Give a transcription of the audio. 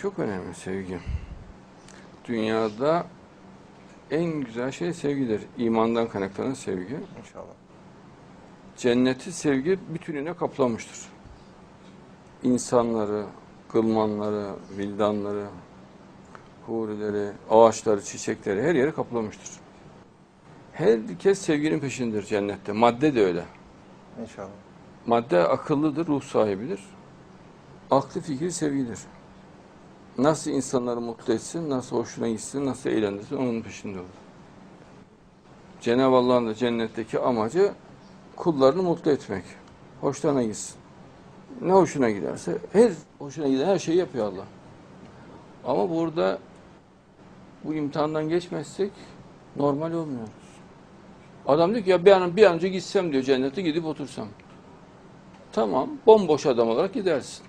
çok önemli sevgi. Dünyada en güzel şey sevgidir. İmandan kaynaklanan sevgi. İnşallah. Cenneti sevgi bütününe kaplamıştır. İnsanları, kılmanları, vildanları, hurileri, ağaçları, çiçekleri her yeri kaplamıştır. Herkes sevginin peşindedir cennette. Madde de öyle. İnşallah. Madde akıllıdır, ruh sahibidir. Aklı fikri sevgidir. Nasıl insanları mutlu etsin, nasıl hoşuna gitsin, nasıl eğlendirsin onun peşinde olur. Cenab-ı Allah'ın da cennetteki amacı kullarını mutlu etmek. Hoşlarına gitsin. Ne hoşuna giderse, her hoşuna giden her şeyi yapıyor Allah. Ama burada bu imtihandan geçmezsek normal olmuyoruz. Adam diyor ki ya bir an, bir an önce gitsem diyor cennete gidip otursam. Tamam, bomboş adam olarak gidersin.